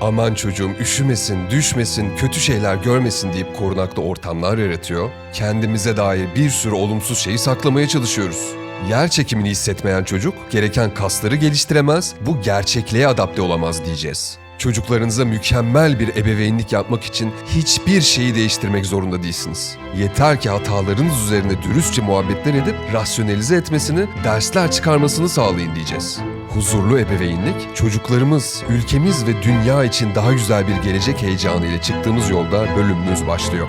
Aman çocuğum üşümesin, düşmesin, kötü şeyler görmesin deyip korunaklı ortamlar yaratıyor. Kendimize dair bir sürü olumsuz şeyi saklamaya çalışıyoruz. Yer çekimini hissetmeyen çocuk gereken kasları geliştiremez, bu gerçekliğe adapte olamaz diyeceğiz. Çocuklarınıza mükemmel bir ebeveynlik yapmak için hiçbir şeyi değiştirmek zorunda değilsiniz. Yeter ki hatalarınız üzerine dürüstçe muhabbetler edip rasyonelize etmesini, dersler çıkarmasını sağlayın diyeceğiz. Huzurlu ebeveynlik, çocuklarımız, ülkemiz ve dünya için daha güzel bir gelecek heyecanı ile çıktığımız yolda bölümümüz başlıyor.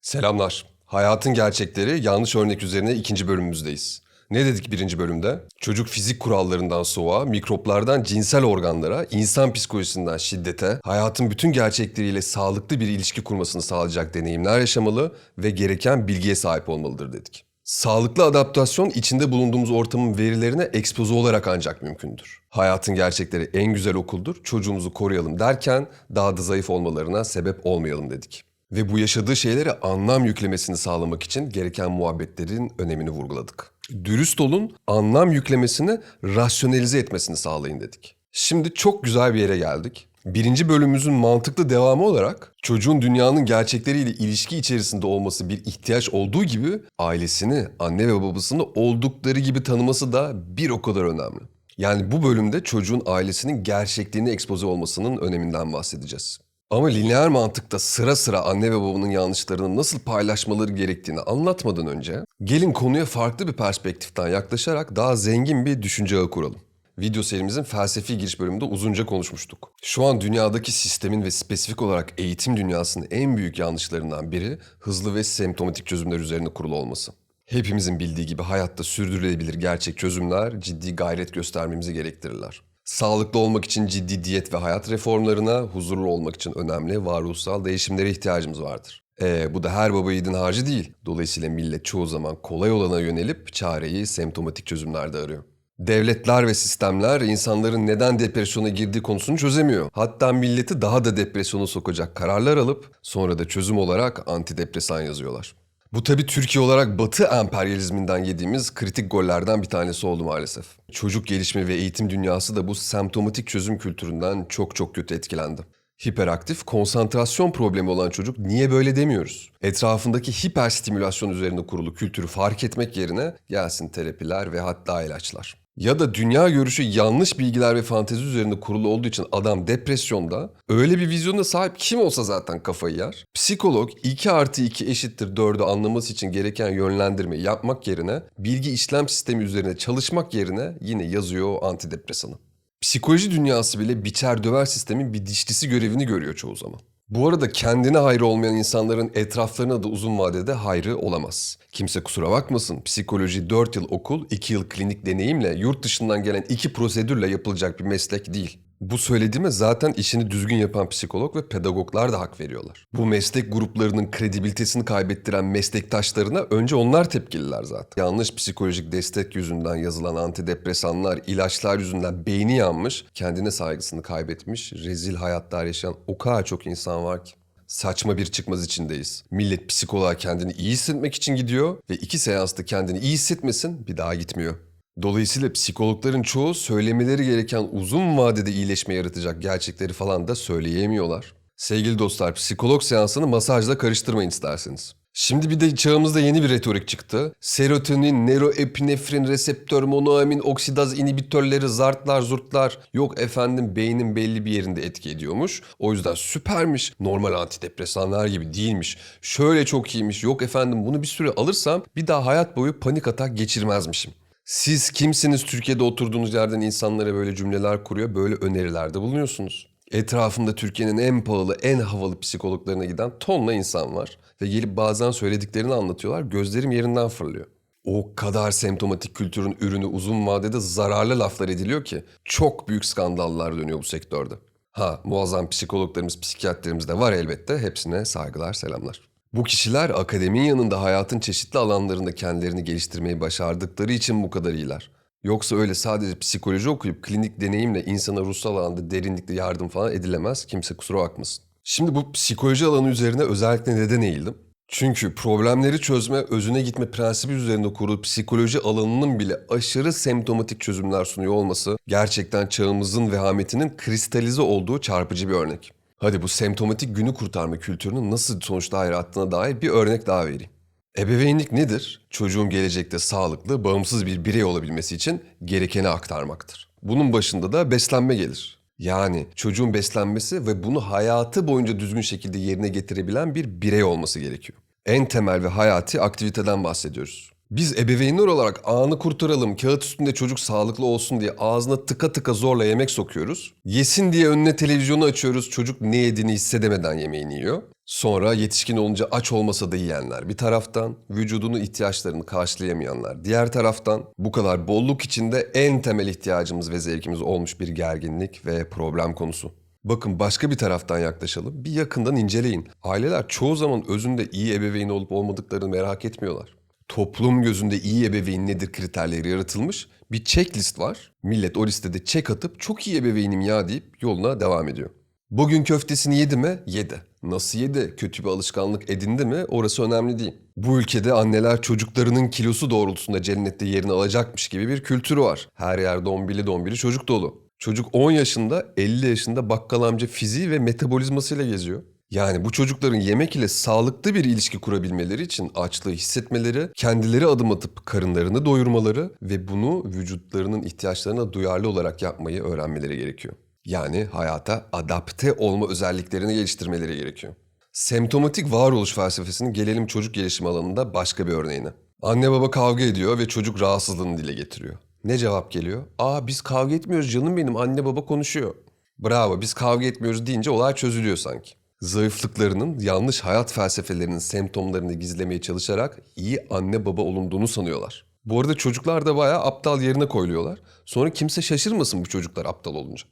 Selamlar. Hayatın gerçekleri yanlış örnek üzerine ikinci bölümümüzdeyiz. Ne dedik birinci bölümde? Çocuk fizik kurallarından soğuğa, mikroplardan cinsel organlara, insan psikolojisinden şiddete, hayatın bütün gerçekleriyle sağlıklı bir ilişki kurmasını sağlayacak deneyimler yaşamalı ve gereken bilgiye sahip olmalıdır dedik. Sağlıklı adaptasyon içinde bulunduğumuz ortamın verilerine ekspoze olarak ancak mümkündür. Hayatın gerçekleri en güzel okuldur, çocuğumuzu koruyalım derken daha da zayıf olmalarına sebep olmayalım dedik. Ve bu yaşadığı şeylere anlam yüklemesini sağlamak için gereken muhabbetlerin önemini vurguladık. Dürüst olun, anlam yüklemesini rasyonelize etmesini sağlayın dedik. Şimdi çok güzel bir yere geldik. Birinci bölümümüzün mantıklı devamı olarak çocuğun dünyanın gerçekleriyle ilişki içerisinde olması bir ihtiyaç olduğu gibi ailesini, anne ve babasını oldukları gibi tanıması da bir o kadar önemli. Yani bu bölümde çocuğun ailesinin gerçekliğine ekspoze olmasının öneminden bahsedeceğiz. Ama lineer mantıkta sıra sıra anne ve babanın yanlışlarını nasıl paylaşmaları gerektiğini anlatmadan önce gelin konuya farklı bir perspektiften yaklaşarak daha zengin bir düşünce ağı kuralım. Video serimizin felsefi giriş bölümünde uzunca konuşmuştuk. Şu an dünyadaki sistemin ve spesifik olarak eğitim dünyasının en büyük yanlışlarından biri hızlı ve semptomatik çözümler üzerine kurulu olması. Hepimizin bildiği gibi hayatta sürdürülebilir gerçek çözümler ciddi gayret göstermemizi gerektirirler. Sağlıklı olmak için ciddi diyet ve hayat reformlarına, huzurlu olmak için önemli varoluşsal değişimlere ihtiyacımız vardır. Ee, bu da her baba yiğidin harcı değil. Dolayısıyla millet çoğu zaman kolay olana yönelip çareyi semptomatik çözümlerde arıyor. Devletler ve sistemler insanların neden depresyona girdiği konusunu çözemiyor. Hatta milleti daha da depresyona sokacak kararlar alıp sonra da çözüm olarak antidepresan yazıyorlar. Bu tabi Türkiye olarak Batı emperyalizminden yediğimiz kritik gollerden bir tanesi oldu maalesef. Çocuk gelişimi ve eğitim dünyası da bu semptomatik çözüm kültüründen çok çok kötü etkilendi. Hiperaktif, konsantrasyon problemi olan çocuk niye böyle demiyoruz? Etrafındaki hiperstimülasyon üzerine kurulu kültürü fark etmek yerine gelsin terapiler ve hatta ilaçlar. Ya da dünya görüşü yanlış bilgiler ve fantezi üzerinde kurulu olduğu için adam depresyonda öyle bir vizyona sahip kim olsa zaten kafayı yer. Psikolog 2 artı 2 eşittir 4'ü anlaması için gereken yönlendirmeyi yapmak yerine bilgi işlem sistemi üzerine çalışmak yerine yine yazıyor o antidepresanı. Psikoloji dünyası bile biçer döver sistemin bir dişlisi görevini görüyor çoğu zaman. Bu arada kendine hayrı olmayan insanların etraflarına da uzun vadede hayrı olamaz. Kimse kusura bakmasın. Psikoloji 4 yıl okul, 2 yıl klinik deneyimle, yurt dışından gelen 2 prosedürle yapılacak bir meslek değil. Bu söylediğime zaten işini düzgün yapan psikolog ve pedagoglar da hak veriyorlar. Bu meslek gruplarının kredibilitesini kaybettiren meslektaşlarına önce onlar tepkililer zaten. Yanlış psikolojik destek yüzünden yazılan antidepresanlar, ilaçlar yüzünden beyni yanmış, kendine saygısını kaybetmiş, rezil hayatlar yaşayan o kadar çok insan var ki. Saçma bir çıkmaz içindeyiz. Millet psikoloğa kendini iyi hissetmek için gidiyor ve iki seansta kendini iyi hissetmesin bir daha gitmiyor. Dolayısıyla psikologların çoğu söylemeleri gereken uzun vadede iyileşme yaratacak gerçekleri falan da söyleyemiyorlar. Sevgili dostlar, psikolog seansını masajla karıştırmayın isterseniz. Şimdi bir de çağımızda yeni bir retorik çıktı. Serotonin, nöroepinefrin, reseptör, monoamin, oksidaz inhibitörleri, zartlar, zurtlar. Yok efendim beynin belli bir yerinde etki ediyormuş. O yüzden süpermiş. Normal antidepresanlar gibi değilmiş. Şöyle çok iyiymiş. Yok efendim bunu bir süre alırsam bir daha hayat boyu panik atak geçirmezmişim. Siz kimsiniz Türkiye'de oturduğunuz yerden insanlara böyle cümleler kuruyor, böyle önerilerde bulunuyorsunuz. Etrafımda Türkiye'nin en pahalı, en havalı psikologlarına giden tonla insan var. Ve gelip bazen söylediklerini anlatıyorlar, gözlerim yerinden fırlıyor. O kadar semptomatik kültürün ürünü uzun vadede zararlı laflar ediliyor ki çok büyük skandallar dönüyor bu sektörde. Ha muazzam psikologlarımız, psikiyatrlarımız da var elbette. Hepsine saygılar, selamlar. Bu kişiler akademinin yanında hayatın çeşitli alanlarında kendilerini geliştirmeyi başardıkları için bu kadar iyiler. Yoksa öyle sadece psikoloji okuyup klinik deneyimle insana ruhsal alanda derinlikle yardım falan edilemez. Kimse kusura bakmasın. Şimdi bu psikoloji alanı üzerine özellikle neden eğildim? Çünkü problemleri çözme, özüne gitme prensibi üzerinde kurulu psikoloji alanının bile aşırı semptomatik çözümler sunuyor olması gerçekten çağımızın vehametinin kristalize olduğu çarpıcı bir örnek. Hadi bu semptomatik günü kurtarma kültürünün nasıl sonuçlar yarattığına dair bir örnek daha vereyim. Ebeveynlik nedir? Çocuğun gelecekte sağlıklı, bağımsız bir birey olabilmesi için gerekeni aktarmaktır. Bunun başında da beslenme gelir. Yani çocuğun beslenmesi ve bunu hayatı boyunca düzgün şekilde yerine getirebilen bir birey olması gerekiyor. En temel ve hayati aktiviteden bahsediyoruz. Biz ebeveynler olarak anı kurtaralım, kağıt üstünde çocuk sağlıklı olsun diye ağzına tıka tıka zorla yemek sokuyoruz. Yesin diye önüne televizyonu açıyoruz, çocuk ne yediğini hissedemeden yemeğini yiyor. Sonra yetişkin olunca aç olmasa da yiyenler bir taraftan, vücudunun ihtiyaçlarını karşılayamayanlar diğer taraftan, bu kadar bolluk içinde en temel ihtiyacımız ve zevkimiz olmuş bir gerginlik ve problem konusu. Bakın başka bir taraftan yaklaşalım. Bir yakından inceleyin. Aileler çoğu zaman özünde iyi ebeveyn olup olmadıklarını merak etmiyorlar. Toplum gözünde iyi ebeveyn nedir kriterleri yaratılmış. Bir checklist var. Millet o listede check atıp çok iyi ebeveynim ya deyip yoluna devam ediyor. Bugün köftesini yedi mi? Yedi. Nasıl yedi? Kötü bir alışkanlık edindi mi? Orası önemli değil. Bu ülkede anneler çocuklarının kilosu doğrultusunda cennette yerini alacakmış gibi bir kültürü var. Her yer dombili dombili çocuk dolu. Çocuk 10 yaşında, 50 yaşında bakkal amca fiziği ve metabolizmasıyla geziyor. Yani bu çocukların yemek ile sağlıklı bir ilişki kurabilmeleri için açlığı hissetmeleri, kendileri adım atıp karınlarını doyurmaları ve bunu vücutlarının ihtiyaçlarına duyarlı olarak yapmayı öğrenmeleri gerekiyor. Yani hayata adapte olma özelliklerini geliştirmeleri gerekiyor. Semptomatik varoluş felsefesinin gelelim çocuk gelişimi alanında başka bir örneğine. Anne baba kavga ediyor ve çocuk rahatsızlığını dile getiriyor. Ne cevap geliyor? Aa biz kavga etmiyoruz canım benim anne baba konuşuyor. Bravo biz kavga etmiyoruz deyince olay çözülüyor sanki. Zayıflıklarının yanlış hayat felsefelerinin semptomlarını gizlemeye çalışarak iyi anne baba olunduğunu sanıyorlar. Bu arada çocuklar da bayağı aptal yerine koyuluyorlar. Sonra kimse şaşırmasın bu çocuklar aptal olunca.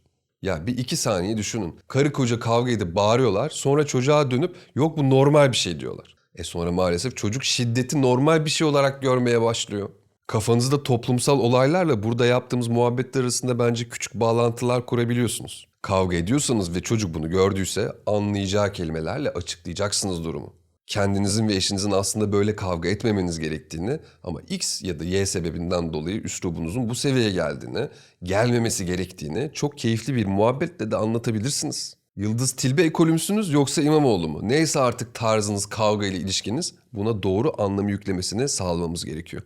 Ya bir iki saniye düşünün. Karı koca kavga edip bağırıyorlar. Sonra çocuğa dönüp yok bu normal bir şey diyorlar. E sonra maalesef çocuk şiddeti normal bir şey olarak görmeye başlıyor. Kafanızda toplumsal olaylarla burada yaptığımız muhabbetler arasında bence küçük bağlantılar kurabiliyorsunuz. Kavga ediyorsanız ve çocuk bunu gördüyse anlayacağı kelimelerle açıklayacaksınız durumu. Kendinizin ve eşinizin aslında böyle kavga etmemeniz gerektiğini ama X ya da Y sebebinden dolayı üslubunuzun bu seviyeye geldiğini, gelmemesi gerektiğini çok keyifli bir muhabbetle de anlatabilirsiniz. Yıldız Tilbe ekolü müsünüz yoksa İmamoğlu mu? Neyse artık tarzınız, kavga ile ilişkiniz buna doğru anlam yüklemesini sağlamamız gerekiyor.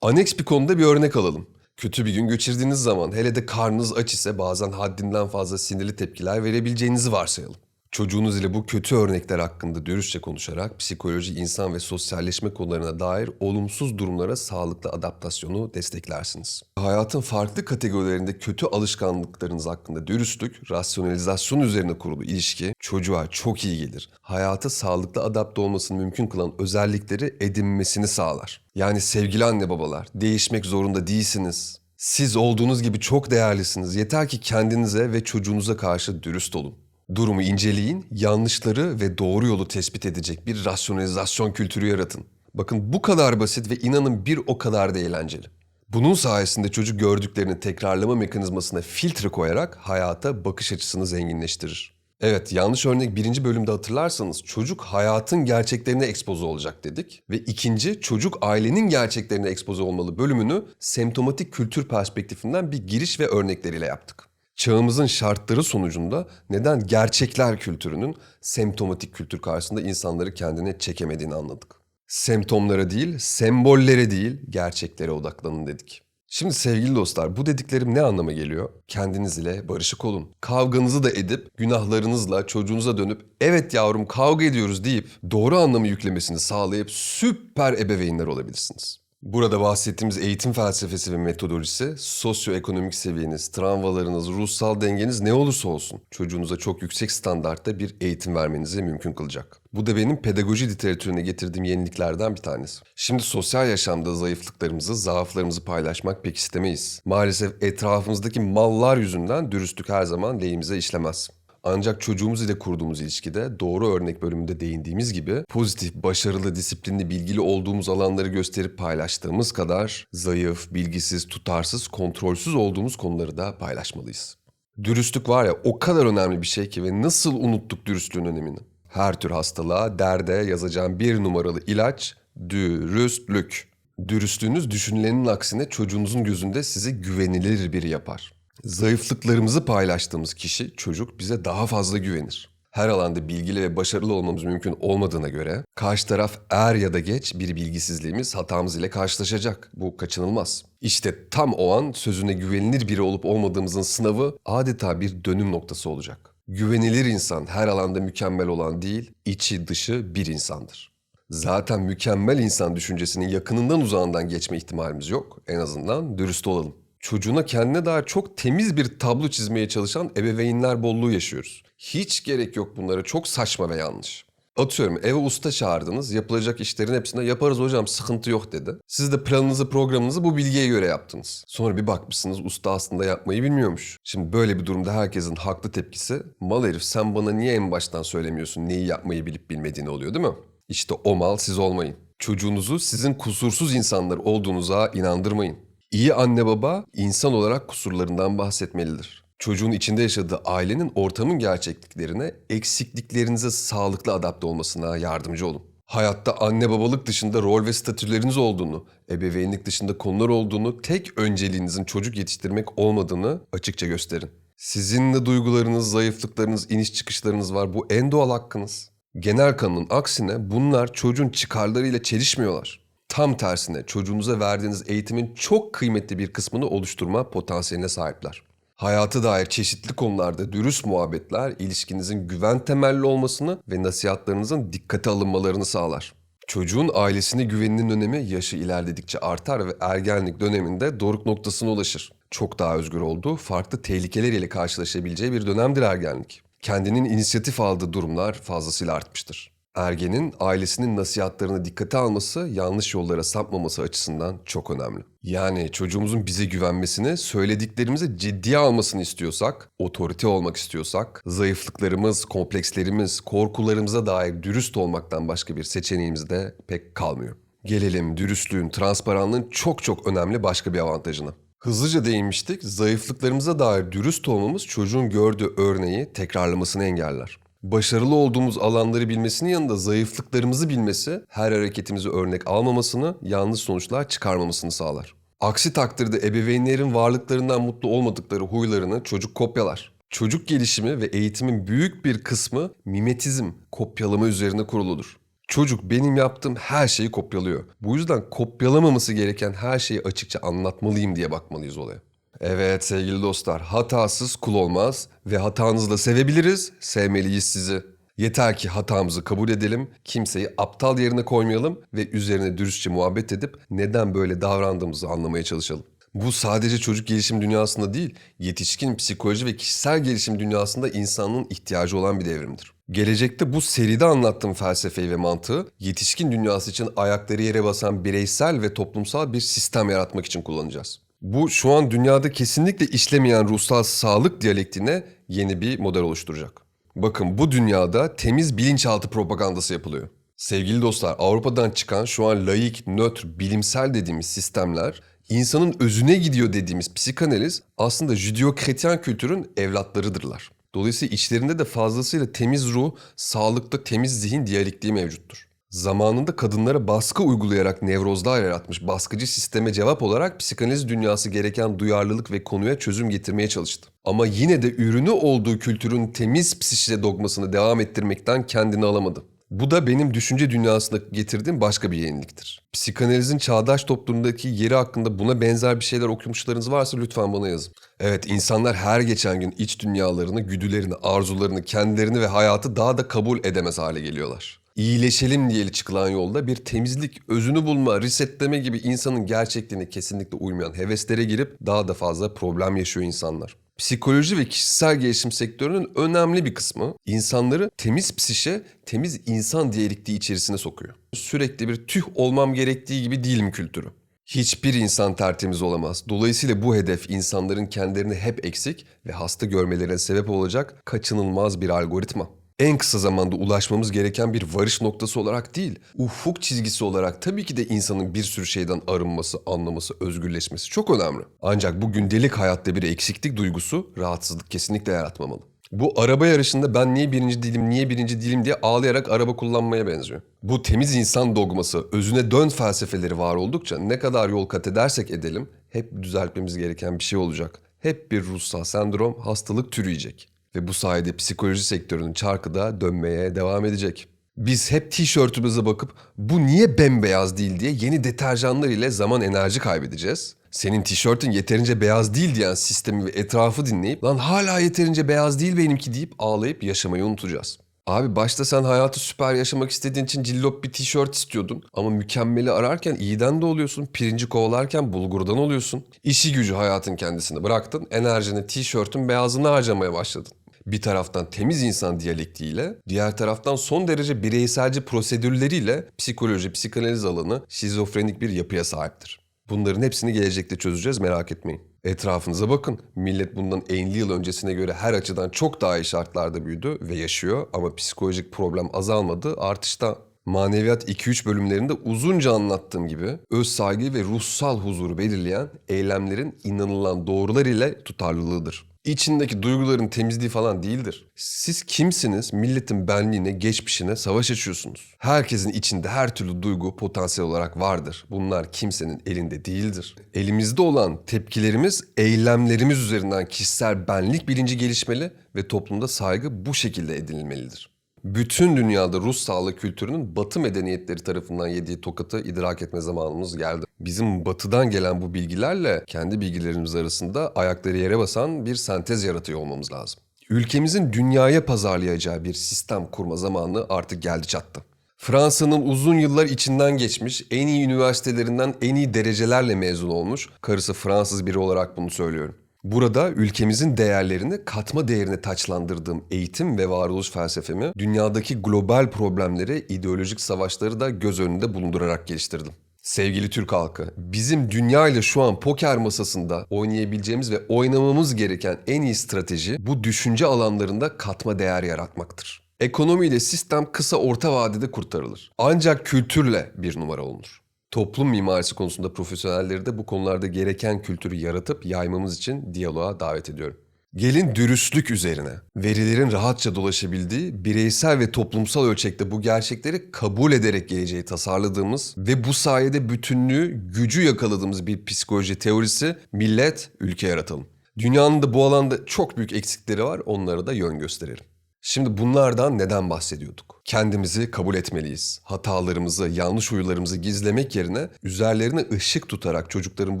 Aneks bir konuda bir örnek alalım. Kötü bir gün geçirdiğiniz zaman hele de karnınız aç ise bazen haddinden fazla sinirli tepkiler verebileceğinizi varsayalım. Çocuğunuz ile bu kötü örnekler hakkında dürüstçe konuşarak psikoloji, insan ve sosyalleşme konularına dair olumsuz durumlara sağlıklı adaptasyonu desteklersiniz. Hayatın farklı kategorilerinde kötü alışkanlıklarınız hakkında dürüstlük, rasyonalizasyon üzerine kurulu ilişki çocuğa çok iyi gelir. Hayata sağlıklı adapte olmasını mümkün kılan özellikleri edinmesini sağlar. Yani sevgili anne babalar, değişmek zorunda değilsiniz. Siz olduğunuz gibi çok değerlisiniz. Yeter ki kendinize ve çocuğunuza karşı dürüst olun. Durumu inceleyin, yanlışları ve doğru yolu tespit edecek bir rasyonalizasyon kültürü yaratın. Bakın bu kadar basit ve inanın bir o kadar da eğlenceli. Bunun sayesinde çocuk gördüklerini tekrarlama mekanizmasına filtre koyarak hayata bakış açısını zenginleştirir. Evet yanlış örnek birinci bölümde hatırlarsanız çocuk hayatın gerçeklerine ekspoze olacak dedik. Ve ikinci çocuk ailenin gerçeklerine ekspoze olmalı bölümünü semptomatik kültür perspektifinden bir giriş ve örnekleriyle yaptık. Çağımızın şartları sonucunda neden gerçekler kültürünün semptomatik kültür karşısında insanları kendine çekemediğini anladık. Semptomlara değil, sembollere değil, gerçeklere odaklanın dedik. Şimdi sevgili dostlar bu dediklerim ne anlama geliyor? Kendiniz ile barışık olun. Kavganızı da edip günahlarınızla çocuğunuza dönüp evet yavrum kavga ediyoruz deyip doğru anlamı yüklemesini sağlayıp süper ebeveynler olabilirsiniz. Burada bahsettiğimiz eğitim felsefesi ve metodolojisi sosyoekonomik seviyeniz, travmalarınız, ruhsal dengeniz ne olursa olsun çocuğunuza çok yüksek standartta bir eğitim vermenizi mümkün kılacak. Bu da benim pedagoji literatürüne getirdiğim yeniliklerden bir tanesi. Şimdi sosyal yaşamda zayıflıklarımızı, zaaflarımızı paylaşmak pek istemeyiz. Maalesef etrafımızdaki mallar yüzünden dürüstlük her zaman lehimize işlemez. Ancak çocuğumuz ile kurduğumuz ilişkide doğru örnek bölümünde değindiğimiz gibi pozitif, başarılı, disiplinli, bilgili olduğumuz alanları gösterip paylaştığımız kadar zayıf, bilgisiz, tutarsız, kontrolsüz olduğumuz konuları da paylaşmalıyız. Dürüstlük var ya o kadar önemli bir şey ki ve nasıl unuttuk dürüstlüğün önemini. Her tür hastalığa, derde yazacağım bir numaralı ilaç dürüstlük. Dürüstlüğünüz düşünülenin aksine çocuğunuzun gözünde sizi güvenilir biri yapar. Zayıflıklarımızı paylaştığımız kişi, çocuk bize daha fazla güvenir. Her alanda bilgili ve başarılı olmamız mümkün olmadığına göre karşı taraf er ya da geç bir bilgisizliğimiz hatamız ile karşılaşacak. Bu kaçınılmaz. İşte tam o an sözüne güvenilir biri olup olmadığımızın sınavı adeta bir dönüm noktası olacak. Güvenilir insan her alanda mükemmel olan değil, içi dışı bir insandır. Zaten mükemmel insan düşüncesinin yakınından uzağından geçme ihtimalimiz yok. En azından dürüst olalım. Çocuğuna kendine dair çok temiz bir tablo çizmeye çalışan ebeveynler bolluğu yaşıyoruz. Hiç gerek yok bunlara çok saçma ve yanlış. Atıyorum eve usta çağırdınız yapılacak işlerin hepsinde yaparız hocam sıkıntı yok dedi. Siz de planınızı programınızı bu bilgiye göre yaptınız. Sonra bir bakmışsınız usta aslında yapmayı bilmiyormuş. Şimdi böyle bir durumda herkesin haklı tepkisi mal herif sen bana niye en baştan söylemiyorsun neyi yapmayı bilip bilmediğini oluyor değil mi? İşte o mal siz olmayın. Çocuğunuzu sizin kusursuz insanlar olduğunuza inandırmayın. İyi anne baba insan olarak kusurlarından bahsetmelidir. Çocuğun içinde yaşadığı ailenin ortamın gerçekliklerine, eksikliklerinize sağlıklı adapte olmasına yardımcı olun. Hayatta anne babalık dışında rol ve statüleriniz olduğunu, ebeveynlik dışında konular olduğunu, tek önceliğinizin çocuk yetiştirmek olmadığını açıkça gösterin. Sizin de duygularınız, zayıflıklarınız, iniş çıkışlarınız var. Bu en doğal hakkınız. Genel kanının aksine bunlar çocuğun çıkarlarıyla çelişmiyorlar. Tam tersine çocuğunuza verdiğiniz eğitimin çok kıymetli bir kısmını oluşturma potansiyeline sahipler. Hayata dair çeşitli konularda dürüst muhabbetler ilişkinizin güven temelli olmasını ve nasihatlarınızın dikkate alınmalarını sağlar. Çocuğun ailesine güveninin önemi yaşı ilerledikçe artar ve ergenlik döneminde doruk noktasına ulaşır. Çok daha özgür olduğu, farklı tehlikeler ile karşılaşabileceği bir dönemdir ergenlik. Kendinin inisiyatif aldığı durumlar fazlasıyla artmıştır. Ergenin ailesinin nasihatlarını dikkate alması, yanlış yollara sapmaması açısından çok önemli. Yani çocuğumuzun bize güvenmesini, söylediklerimizi ciddiye almasını istiyorsak, otorite olmak istiyorsak, zayıflıklarımız, komplekslerimiz, korkularımıza dair dürüst olmaktan başka bir seçeneğimiz de pek kalmıyor. Gelelim dürüstlüğün, transparanlığın çok çok önemli başka bir avantajına. Hızlıca değinmiştik, zayıflıklarımıza dair dürüst olmamız çocuğun gördüğü örneği tekrarlamasını engeller. Başarılı olduğumuz alanları bilmesinin yanında zayıflıklarımızı bilmesi her hareketimizi örnek almamasını, yanlış sonuçlar çıkarmamasını sağlar. Aksi takdirde ebeveynlerin varlıklarından mutlu olmadıkları huylarını çocuk kopyalar. Çocuk gelişimi ve eğitimin büyük bir kısmı mimetizm, kopyalama üzerine kuruludur. Çocuk benim yaptığım her şeyi kopyalıyor. Bu yüzden kopyalamaması gereken her şeyi açıkça anlatmalıyım diye bakmalıyız olaya. Evet sevgili dostlar, hatasız kul olmaz ve hatanızı da sevebiliriz, sevmeliyiz sizi. Yeter ki hatamızı kabul edelim, kimseyi aptal yerine koymayalım ve üzerine dürüstçe muhabbet edip neden böyle davrandığımızı anlamaya çalışalım. Bu sadece çocuk gelişim dünyasında değil, yetişkin psikoloji ve kişisel gelişim dünyasında insanlığın ihtiyacı olan bir devrimdir. Gelecekte bu seride anlattığım felsefeyi ve mantığı yetişkin dünyası için ayakları yere basan bireysel ve toplumsal bir sistem yaratmak için kullanacağız. Bu şu an dünyada kesinlikle işlemeyen ruhsal sağlık diyalektine yeni bir model oluşturacak. Bakın bu dünyada temiz bilinçaltı propagandası yapılıyor. Sevgili dostlar Avrupa'dan çıkan şu an laik, nötr, bilimsel dediğimiz sistemler insanın özüne gidiyor dediğimiz psikanaliz aslında Judeo-Kretyen kültürün evlatlarıdırlar. Dolayısıyla içlerinde de fazlasıyla temiz ruh, sağlıklı temiz zihin diyalektiği mevcuttur. Zamanında kadınlara baskı uygulayarak nevrozlar yaratmış baskıcı sisteme cevap olarak psikanaliz dünyası gereken duyarlılık ve konuya çözüm getirmeye çalıştı. Ama yine de ürünü olduğu kültürün temiz psişe dogmasını devam ettirmekten kendini alamadı. Bu da benim düşünce dünyasına getirdiğim başka bir yeniliktir. Psikanalizin çağdaş toplumdaki yeri hakkında buna benzer bir şeyler okumuşlarınız varsa lütfen bana yazın. Evet insanlar her geçen gün iç dünyalarını, güdülerini, arzularını, kendilerini ve hayatı daha da kabul edemez hale geliyorlar. İyileşelim diye çıkılan yolda bir temizlik, özünü bulma, resetleme gibi insanın gerçekliğine kesinlikle uymayan heveslere girip daha da fazla problem yaşıyor insanlar. Psikoloji ve kişisel gelişim sektörünün önemli bir kısmı insanları temiz psişe, temiz insan diyalektiği içerisine sokuyor. Sürekli bir tüh olmam gerektiği gibi değilim kültürü. Hiçbir insan tertemiz olamaz. Dolayısıyla bu hedef insanların kendilerini hep eksik ve hasta görmelerine sebep olacak kaçınılmaz bir algoritma. En kısa zamanda ulaşmamız gereken bir varış noktası olarak değil, ufuk çizgisi olarak tabii ki de insanın bir sürü şeyden arınması, anlaması, özgürleşmesi çok önemli. Ancak bu gündelik hayatta bir eksiklik duygusu rahatsızlık kesinlikle yaratmamalı. Bu araba yarışında ben niye birinci değilim, niye birinci değilim diye ağlayarak araba kullanmaya benziyor. Bu temiz insan dogması, özüne dön felsefeleri var oldukça ne kadar yol kat edersek edelim hep düzeltmemiz gereken bir şey olacak. Hep bir ruhsal sendrom, hastalık türüyecek. Ve bu sayede psikoloji sektörünün çarkı da dönmeye devam edecek. Biz hep tişörtümüze bakıp bu niye bembeyaz değil diye yeni deterjanlar ile zaman enerji kaybedeceğiz. Senin tişörtün yeterince beyaz değil diyen sistemi ve etrafı dinleyip lan hala yeterince beyaz değil benimki deyip ağlayıp yaşamayı unutacağız. Abi başta sen hayatı süper yaşamak istediğin için cillop bir tişört istiyordun. Ama mükemmeli ararken iyiden de oluyorsun. Pirinci kovalarken bulgurdan oluyorsun. İşi gücü hayatın kendisini bıraktın. Enerjini tişörtün beyazını harcamaya başladın. Bir taraftan temiz insan diyalektiğiyle, diğer taraftan son derece bireyselci prosedürleriyle psikoloji, psikanaliz alanı şizofrenik bir yapıya sahiptir. Bunların hepsini gelecekte çözeceğiz merak etmeyin. Etrafınıza bakın. Millet bundan 50 yıl öncesine göre her açıdan çok daha iyi şartlarda büyüdü ve yaşıyor ama psikolojik problem azalmadı, artışta. Maneviyat 2-3 bölümlerinde uzunca anlattığım gibi öz saygı ve ruhsal huzuru belirleyen eylemlerin inanılan doğrular ile tutarlılığıdır. İçindeki duyguların temizliği falan değildir. Siz kimsiniz? Milletin benliğine, geçmişine savaş açıyorsunuz. Herkesin içinde her türlü duygu potansiyel olarak vardır. Bunlar kimsenin elinde değildir. Elimizde olan tepkilerimiz, eylemlerimiz üzerinden kişisel benlik bilinci gelişmeli ve toplumda saygı bu şekilde edinilmelidir. Bütün dünyada Rus sağlık kültürünün batı medeniyetleri tarafından yediği tokatı idrak etme zamanımız geldi. Bizim batıdan gelen bu bilgilerle kendi bilgilerimiz arasında ayakları yere basan bir sentez yaratıyor olmamız lazım. Ülkemizin dünyaya pazarlayacağı bir sistem kurma zamanı artık geldi çattı. Fransa'nın uzun yıllar içinden geçmiş, en iyi üniversitelerinden en iyi derecelerle mezun olmuş, karısı Fransız biri olarak bunu söylüyorum. Burada ülkemizin değerlerini katma değerine taçlandırdığım eğitim ve varoluş felsefemi dünyadaki global problemleri, ideolojik savaşları da göz önünde bulundurarak geliştirdim. Sevgili Türk halkı, bizim dünya ile şu an poker masasında oynayabileceğimiz ve oynamamız gereken en iyi strateji bu düşünce alanlarında katma değer yaratmaktır. Ekonomiyle sistem kısa orta vadede kurtarılır. Ancak kültürle bir numara olunur. Toplum mimarisi konusunda profesyonelleri de bu konularda gereken kültürü yaratıp yaymamız için diyaloğa davet ediyorum. Gelin dürüstlük üzerine, verilerin rahatça dolaşabildiği, bireysel ve toplumsal ölçekte bu gerçekleri kabul ederek geleceği tasarladığımız ve bu sayede bütünlüğü, gücü yakaladığımız bir psikoloji teorisi, millet, ülke yaratalım. Dünyanın da bu alanda çok büyük eksikleri var, onlara da yön gösterelim. Şimdi bunlardan neden bahsediyorduk? Kendimizi kabul etmeliyiz. Hatalarımızı, yanlış huylarımızı gizlemek yerine üzerlerine ışık tutarak çocukların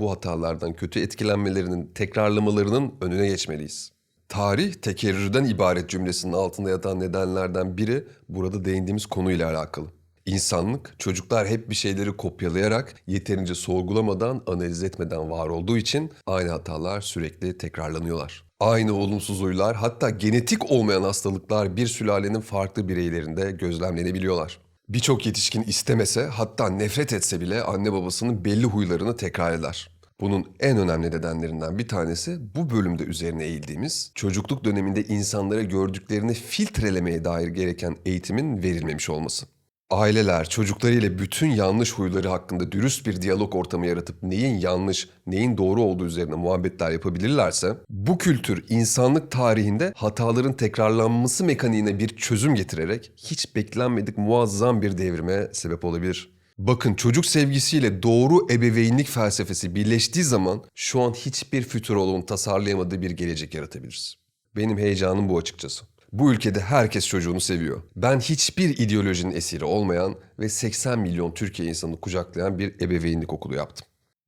bu hatalardan kötü etkilenmelerinin tekrarlamalarının önüne geçmeliyiz. Tarih tekerrürden ibaret cümlesinin altında yatan nedenlerden biri burada değindiğimiz konuyla alakalı. İnsanlık, çocuklar hep bir şeyleri kopyalayarak, yeterince sorgulamadan, analiz etmeden var olduğu için aynı hatalar sürekli tekrarlanıyorlar. Aynı olumsuz huylar hatta genetik olmayan hastalıklar bir sülalenin farklı bireylerinde gözlemlenebiliyorlar. Birçok yetişkin istemese hatta nefret etse bile anne babasının belli huylarını tekrar eder. Bunun en önemli nedenlerinden bir tanesi bu bölümde üzerine eğildiğimiz çocukluk döneminde insanlara gördüklerini filtrelemeye dair gereken eğitimin verilmemiş olması. Aileler çocuklarıyla bütün yanlış huyları hakkında dürüst bir diyalog ortamı yaratıp neyin yanlış, neyin doğru olduğu üzerine muhabbetler yapabilirlerse bu kültür insanlık tarihinde hataların tekrarlanması mekaniğine bir çözüm getirerek hiç beklenmedik muazzam bir devrime sebep olabilir. Bakın çocuk sevgisiyle doğru ebeveynlik felsefesi birleştiği zaman şu an hiçbir fütüroloğun tasarlayamadığı bir gelecek yaratabiliriz. Benim heyecanım bu açıkçası. Bu ülkede herkes çocuğunu seviyor. Ben hiçbir ideolojinin esiri olmayan ve 80 milyon Türkiye insanını kucaklayan bir ebeveynlik okulu yaptım.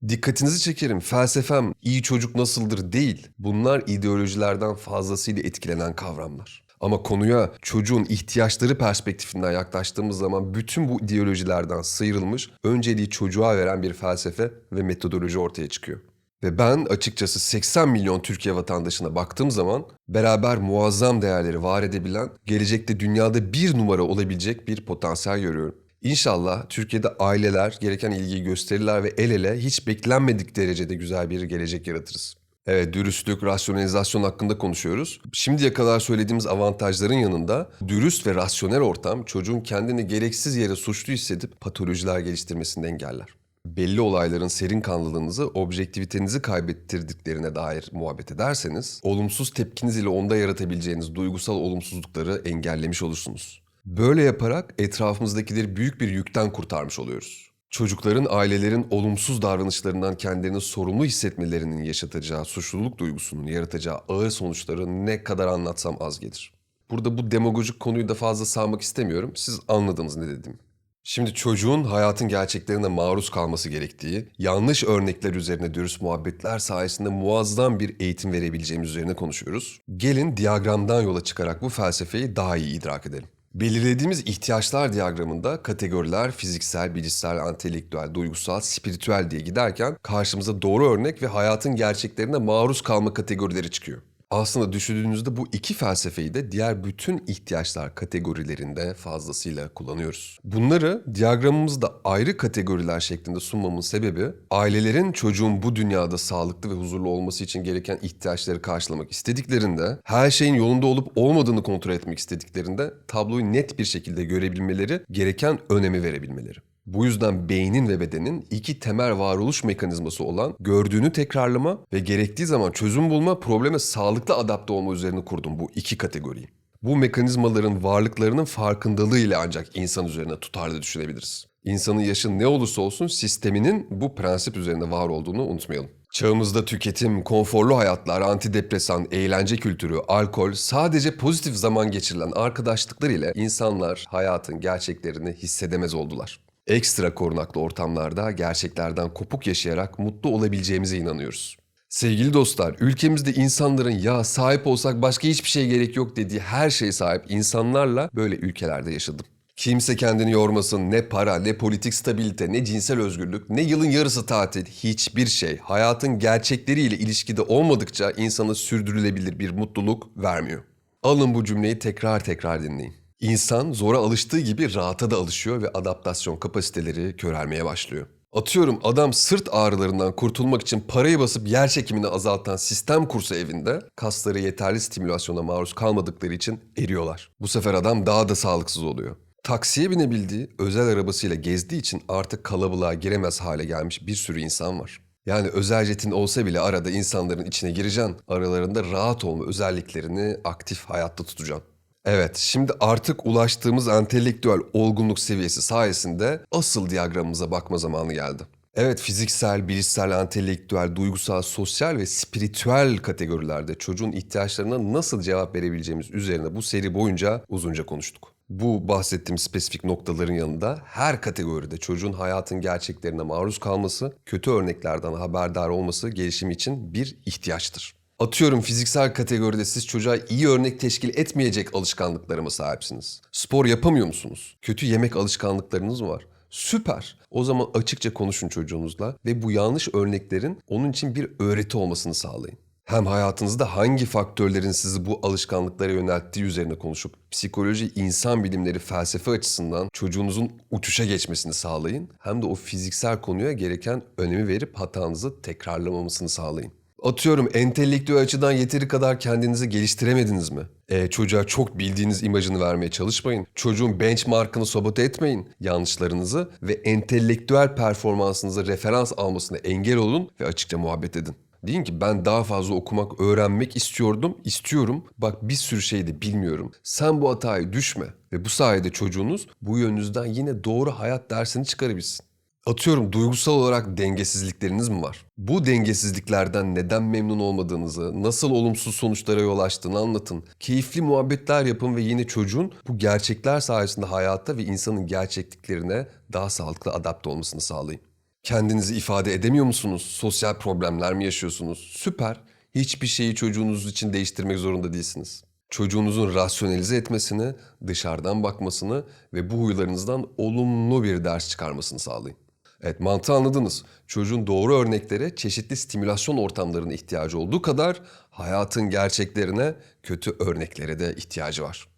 Dikkatinizi çekerim. Felsefem iyi çocuk nasıldır değil. Bunlar ideolojilerden fazlasıyla etkilenen kavramlar. Ama konuya çocuğun ihtiyaçları perspektifinden yaklaştığımız zaman bütün bu ideolojilerden sıyrılmış, önceliği çocuğa veren bir felsefe ve metodoloji ortaya çıkıyor. Ve ben açıkçası 80 milyon Türkiye vatandaşına baktığım zaman beraber muazzam değerleri var edebilen, gelecekte dünyada bir numara olabilecek bir potansiyel görüyorum. İnşallah Türkiye'de aileler gereken ilgiyi gösterirler ve el ele hiç beklenmedik derecede güzel bir gelecek yaratırız. Evet dürüstlük, rasyonalizasyon hakkında konuşuyoruz. Şimdiye kadar söylediğimiz avantajların yanında dürüst ve rasyonel ortam çocuğun kendini gereksiz yere suçlu hissedip patolojiler geliştirmesini engeller. Belli olayların serin kanlılığınızı, objektivitenizi kaybettirdiklerine dair muhabbet ederseniz, olumsuz tepkiniz ile onda yaratabileceğiniz duygusal olumsuzlukları engellemiş olursunuz. Böyle yaparak etrafımızdakileri büyük bir yükten kurtarmış oluyoruz. Çocukların, ailelerin olumsuz davranışlarından kendilerini sorumlu hissetmelerinin yaşatacağı suçluluk duygusunun yaratacağı ağır sonuçları ne kadar anlatsam az gelir. Burada bu demagojik konuyu da fazla sağmak istemiyorum. Siz anladınız ne dedim. Şimdi çocuğun hayatın gerçeklerine maruz kalması gerektiği, yanlış örnekler üzerine dürüst muhabbetler sayesinde muazzam bir eğitim verebileceğimiz üzerine konuşuyoruz. Gelin diyagramdan yola çıkarak bu felsefeyi daha iyi idrak edelim. Belirlediğimiz ihtiyaçlar diyagramında kategoriler fiziksel, bilişsel, entelektüel, duygusal, spiritüel diye giderken karşımıza doğru örnek ve hayatın gerçeklerine maruz kalma kategorileri çıkıyor. Aslında düşündüğünüzde bu iki felsefeyi de diğer bütün ihtiyaçlar kategorilerinde fazlasıyla kullanıyoruz. Bunları diyagramımızda ayrı kategoriler şeklinde sunmamın sebebi ailelerin çocuğun bu dünyada sağlıklı ve huzurlu olması için gereken ihtiyaçları karşılamak istediklerinde, her şeyin yolunda olup olmadığını kontrol etmek istediklerinde tabloyu net bir şekilde görebilmeleri, gereken önemi verebilmeleri. Bu yüzden beynin ve bedenin iki temel varoluş mekanizması olan gördüğünü tekrarlama ve gerektiği zaman çözüm bulma, probleme sağlıklı adapte olma üzerine kurdum bu iki kategoriyi. Bu mekanizmaların varlıklarının farkındalığı ile ancak insan üzerine tutarlı düşünebiliriz. İnsanın yaşı ne olursa olsun sisteminin bu prensip üzerinde var olduğunu unutmayalım. Çağımızda tüketim, konforlu hayatlar, antidepresan, eğlence kültürü, alkol, sadece pozitif zaman geçirilen arkadaşlıklar ile insanlar hayatın gerçeklerini hissedemez oldular. Ekstra korunaklı ortamlarda gerçeklerden kopuk yaşayarak mutlu olabileceğimize inanıyoruz. Sevgili dostlar, ülkemizde insanların ya sahip olsak başka hiçbir şey gerek yok dediği her şeye sahip insanlarla böyle ülkelerde yaşadım. Kimse kendini yormasın, ne para, ne politik stabilite, ne cinsel özgürlük, ne yılın yarısı tatil, hiçbir şey hayatın gerçekleriyle ilişkide olmadıkça insana sürdürülebilir bir mutluluk vermiyor. Alın bu cümleyi tekrar tekrar dinleyin. İnsan zora alıştığı gibi rahata da alışıyor ve adaptasyon kapasiteleri körelmeye başlıyor. Atıyorum adam sırt ağrılarından kurtulmak için parayı basıp yer çekimini azaltan sistem kursa evinde kasları yeterli stimülasyona maruz kalmadıkları için eriyorlar. Bu sefer adam daha da sağlıksız oluyor. Taksiye binebildiği, özel arabasıyla gezdiği için artık kalabalığa giremez hale gelmiş bir sürü insan var. Yani özel jetin olsa bile arada insanların içine gireceksin. Aralarında rahat olma özelliklerini aktif hayatta tutacaksın. Evet, şimdi artık ulaştığımız entelektüel olgunluk seviyesi sayesinde asıl diyagramımıza bakma zamanı geldi. Evet, fiziksel, bilişsel, entelektüel, duygusal, sosyal ve spiritüel kategorilerde çocuğun ihtiyaçlarına nasıl cevap verebileceğimiz üzerine bu seri boyunca uzunca konuştuk. Bu bahsettiğim spesifik noktaların yanında her kategoride çocuğun hayatın gerçeklerine maruz kalması, kötü örneklerden haberdar olması gelişimi için bir ihtiyaçtır. Atıyorum fiziksel kategoride siz çocuğa iyi örnek teşkil etmeyecek alışkanlıklara mı sahipsiniz? Spor yapamıyor musunuz? Kötü yemek alışkanlıklarınız mı var? Süper. O zaman açıkça konuşun çocuğunuzla ve bu yanlış örneklerin onun için bir öğreti olmasını sağlayın. Hem hayatınızda hangi faktörlerin sizi bu alışkanlıklara yönelttiği üzerine konuşup psikoloji, insan bilimleri, felsefe açısından çocuğunuzun uçuşa geçmesini sağlayın. Hem de o fiziksel konuya gereken önemi verip hatanızı tekrarlamamasını sağlayın. Atıyorum entelektüel açıdan yeteri kadar kendinizi geliştiremediniz mi? E, çocuğa çok bildiğiniz imajını vermeye çalışmayın. Çocuğun benchmarkını sabote etmeyin. Yanlışlarınızı ve entelektüel performansınızı referans almasına engel olun ve açıkça muhabbet edin. Deyin ki ben daha fazla okumak, öğrenmek istiyordum, istiyorum. Bak bir sürü şey de bilmiyorum. Sen bu hataya düşme ve bu sayede çocuğunuz bu yönünüzden yine doğru hayat dersini çıkarabilsin. Atıyorum duygusal olarak dengesizlikleriniz mi var? Bu dengesizliklerden neden memnun olmadığınızı, nasıl olumsuz sonuçlara yol açtığını anlatın. Keyifli muhabbetler yapın ve yine çocuğun bu gerçekler sayesinde hayata ve insanın gerçekliklerine daha sağlıklı adapte olmasını sağlayın. Kendinizi ifade edemiyor musunuz? Sosyal problemler mi yaşıyorsunuz? Süper. Hiçbir şeyi çocuğunuz için değiştirmek zorunda değilsiniz. Çocuğunuzun rasyonelize etmesini, dışarıdan bakmasını ve bu huylarınızdan olumlu bir ders çıkarmasını sağlayın. Evet mantığı anladınız. Çocuğun doğru örneklere çeşitli stimülasyon ortamlarına ihtiyacı olduğu kadar hayatın gerçeklerine kötü örneklere de ihtiyacı var.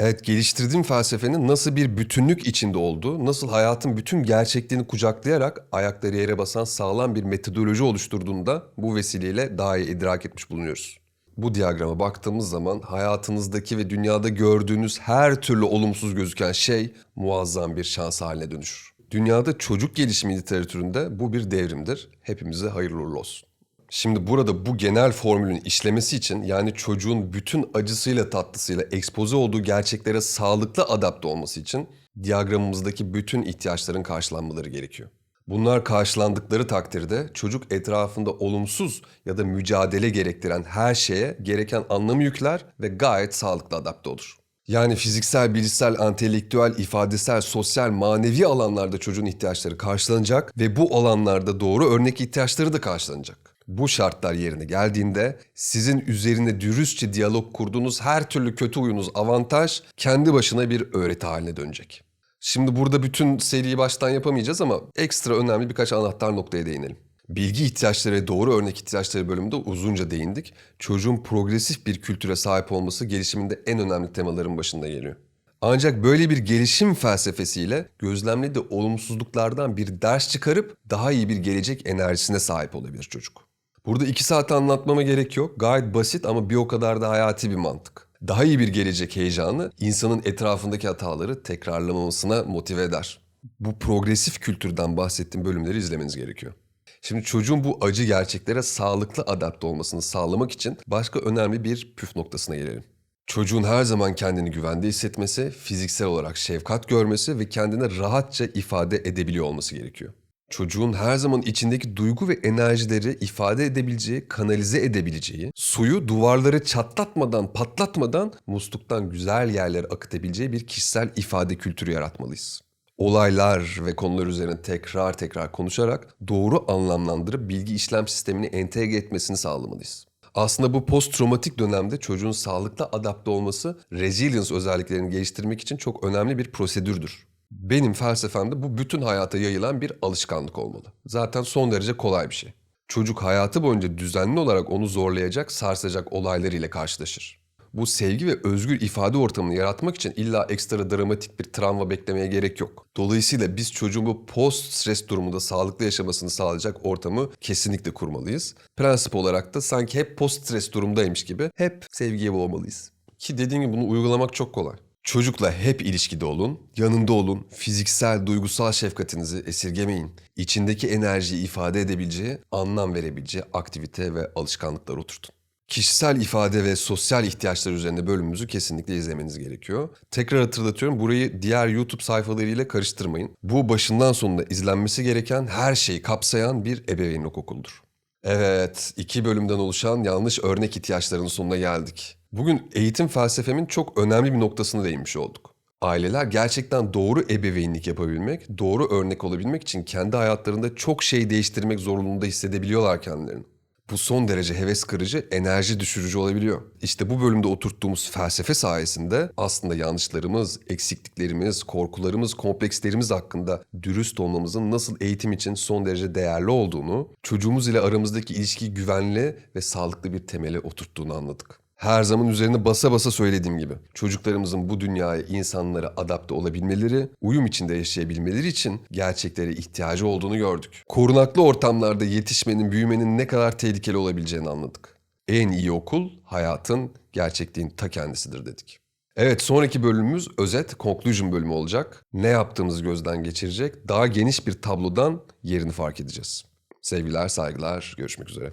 Evet geliştirdiğim felsefenin nasıl bir bütünlük içinde olduğu, nasıl hayatın bütün gerçekliğini kucaklayarak ayakları yere basan sağlam bir metodoloji oluşturduğunu da bu vesileyle daha iyi idrak etmiş bulunuyoruz. Bu diyagrama baktığımız zaman hayatınızdaki ve dünyada gördüğünüz her türlü olumsuz gözüken şey muazzam bir şans haline dönüşür. Dünyada çocuk gelişimi literatüründe bu bir devrimdir. Hepimize hayırlı uğurlu olsun. Şimdi burada bu genel formülün işlemesi için yani çocuğun bütün acısıyla tatlısıyla ekspoze olduğu gerçeklere sağlıklı adapte olması için diyagramımızdaki bütün ihtiyaçların karşılanmaları gerekiyor. Bunlar karşılandıkları takdirde çocuk etrafında olumsuz ya da mücadele gerektiren her şeye gereken anlamı yükler ve gayet sağlıklı adapte olur. Yani fiziksel, bilişsel, entelektüel, ifadesel, sosyal, manevi alanlarda çocuğun ihtiyaçları karşılanacak ve bu alanlarda doğru örnek ihtiyaçları da karşılanacak. Bu şartlar yerine geldiğinde sizin üzerine dürüstçe diyalog kurduğunuz her türlü kötü huyunuz avantaj kendi başına bir öğreti haline dönecek. Şimdi burada bütün seriyi baştan yapamayacağız ama ekstra önemli birkaç anahtar noktaya değinelim. Bilgi ihtiyaçları doğru örnek ihtiyaçları bölümünde uzunca değindik. Çocuğun progresif bir kültüre sahip olması gelişiminde en önemli temaların başında geliyor. Ancak böyle bir gelişim felsefesiyle gözlemlediği olumsuzluklardan bir ders çıkarıp daha iyi bir gelecek enerjisine sahip olabilir çocuk. Burada iki saat anlatmama gerek yok. Gayet basit ama bir o kadar da hayati bir mantık. Daha iyi bir gelecek heyecanı insanın etrafındaki hataları tekrarlamamasına motive eder. Bu progresif kültürden bahsettiğim bölümleri izlemeniz gerekiyor. Şimdi çocuğun bu acı gerçeklere sağlıklı adapte olmasını sağlamak için başka önemli bir püf noktasına gelelim. Çocuğun her zaman kendini güvende hissetmesi, fiziksel olarak şefkat görmesi ve kendini rahatça ifade edebiliyor olması gerekiyor. Çocuğun her zaman içindeki duygu ve enerjileri ifade edebileceği, kanalize edebileceği, suyu duvarları çatlatmadan, patlatmadan musluktan güzel yerlere akıtabileceği bir kişisel ifade kültürü yaratmalıyız. Olaylar ve konular üzerine tekrar tekrar konuşarak doğru anlamlandırıp bilgi işlem sistemini entegre etmesini sağlamalıyız. Aslında bu post-travmatik dönemde çocuğun sağlıklı adapte olması resilience özelliklerini geliştirmek için çok önemli bir prosedürdür. Benim felsefemde bu bütün hayata yayılan bir alışkanlık olmalı. Zaten son derece kolay bir şey. Çocuk hayatı boyunca düzenli olarak onu zorlayacak, sarsacak olaylarıyla karşılaşır. Bu sevgi ve özgür ifade ortamını yaratmak için illa ekstra dramatik bir travma beklemeye gerek yok. Dolayısıyla biz çocuğun bu post stres durumunda sağlıklı yaşamasını sağlayacak ortamı kesinlikle kurmalıyız. Prensip olarak da sanki hep post stres durumdaymış gibi hep sevgiye boğmalıyız. Ki dediğim gibi bunu uygulamak çok kolay. Çocukla hep ilişkide olun, yanında olun, fiziksel, duygusal şefkatinizi esirgemeyin. İçindeki enerjiyi ifade edebileceği, anlam verebileceği aktivite ve alışkanlıklar oturtun. Kişisel ifade ve sosyal ihtiyaçlar üzerine bölümümüzü kesinlikle izlemeniz gerekiyor. Tekrar hatırlatıyorum burayı diğer YouTube sayfalarıyla karıştırmayın. Bu başından sonuna izlenmesi gereken her şeyi kapsayan bir ebeveynlik okuludur. Evet, iki bölümden oluşan yanlış örnek ihtiyaçlarının sonuna geldik. Bugün eğitim felsefemin çok önemli bir noktasına değinmiş olduk. Aileler gerçekten doğru ebeveynlik yapabilmek, doğru örnek olabilmek için kendi hayatlarında çok şey değiştirmek zorunluluğunda hissedebiliyorlar kendilerini. Bu son derece heves kırıcı, enerji düşürücü olabiliyor. İşte bu bölümde oturttuğumuz felsefe sayesinde aslında yanlışlarımız, eksikliklerimiz, korkularımız, komplekslerimiz hakkında dürüst olmamızın nasıl eğitim için son derece değerli olduğunu, çocuğumuz ile aramızdaki ilişkiyi güvenli ve sağlıklı bir temele oturttuğunu anladık. Her zaman üzerine basa basa söylediğim gibi çocuklarımızın bu dünyaya insanlara adapte olabilmeleri, uyum içinde yaşayabilmeleri için gerçeklere ihtiyacı olduğunu gördük. Korunaklı ortamlarda yetişmenin, büyümenin ne kadar tehlikeli olabileceğini anladık. En iyi okul hayatın, gerçekliğin ta kendisidir dedik. Evet sonraki bölümümüz özet, conclusion bölümü olacak. Ne yaptığımızı gözden geçirecek, daha geniş bir tablodan yerini fark edeceğiz. Sevgiler, saygılar, görüşmek üzere.